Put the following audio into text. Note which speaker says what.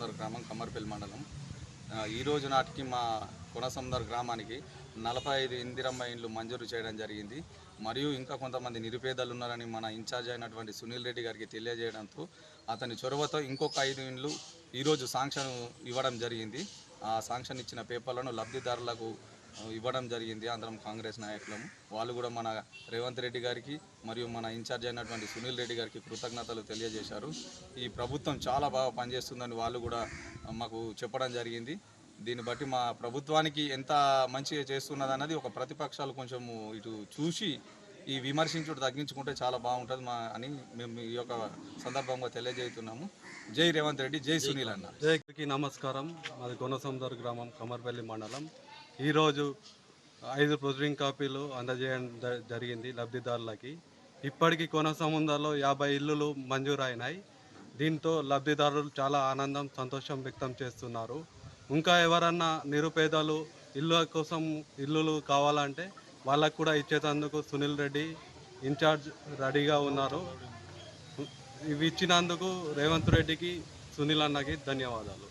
Speaker 1: కొనసందర్ గ్రామం కమ్మర్పల్లి మండలం. ఈరోజు నాటికి మా కొనసందర్ గ్రామానికి నలభై ఐదు ఇందిరమ్మ ఇండ్లు మంజూరు చేయడం జరిగింది. మరియు ఇంకా కొంతమంది నిరుపేదలు ఉన్నారని మన ఇన్ఛార్జ్ అయినటువంటి సునీల్ రెడ్డి గారికి తెలియజేయడంతో అతని చొరవతో ఇంకొక ఐదు ఇండ్లు ఈరోజు శాంక్షన్ ఇవ్వడం జరిగింది. ఆ శాంక్షన్ ఇచ్చిన పేపర్లను లబ్ధిదారులకు ఇవ్వడం జరిగింది అందరం కాంగ్రెస్ నాయకులము. వాళ్ళు కూడా మన రేవంత్ రెడ్డి గారికి మరియు మన ఇన్ఛార్జ్ అయినటువంటి సునీల్ రెడ్డి గారికి కృతజ్ఞతలు తెలియజేశారు. ఈ ప్రభుత్వం చాలా బాగా పనిచేస్తుందని వాళ్ళు కూడా మాకు చెప్పడం జరిగింది. దీన్ని బట్టి మా ప్రభుత్వానికి ఎంత మంచిగా చేస్తున్నది అన్నది ఒక ప్రతిపక్షాలు కొంచెం ఇటు చూసి ఈ విమర్శించుడు తగ్గించుకుంటే చాలా బాగుంటుంది మా అని మేము ఈ యొక్క సందర్భంగా తెలియజేస్తున్నాము. జై రేవంత్ రెడ్డి జై సునీల్ అన్న.
Speaker 2: జైకి నమస్కారం. మాది కొనసముద్ర గ్రామం కమర్పల్లి మండలం. ఈరోజు ఐదు ప్రొసీడింగ్ కాపీలు అందజేయడం జ- జరిగింది లబ్ధిదారులకి. ఇప్పటికీ కొనసముందర్లో యాభై ఇల్లులు మంజూరైనాయి. దీంతో లబ్ధిదారులు చాలా ఆనందం సంతోషం వ్యక్తం చేస్తున్నారు. ఇంకా ఎవరన్నా నిరుపేదలు ఇళ్ళ కోసం ఇల్లులు కావాలంటే వాళ్ళకు కూడా ఇచ్చేటందుకు సునీల్ రెడ్డి ఇన్ఛార్జ్ రెడీగా ఉన్నారు. ఇవి ఇచ్చినందుకు రేవంత్ రెడ్డికి సునీల్ అన్నకి ధన్యవాదాలు.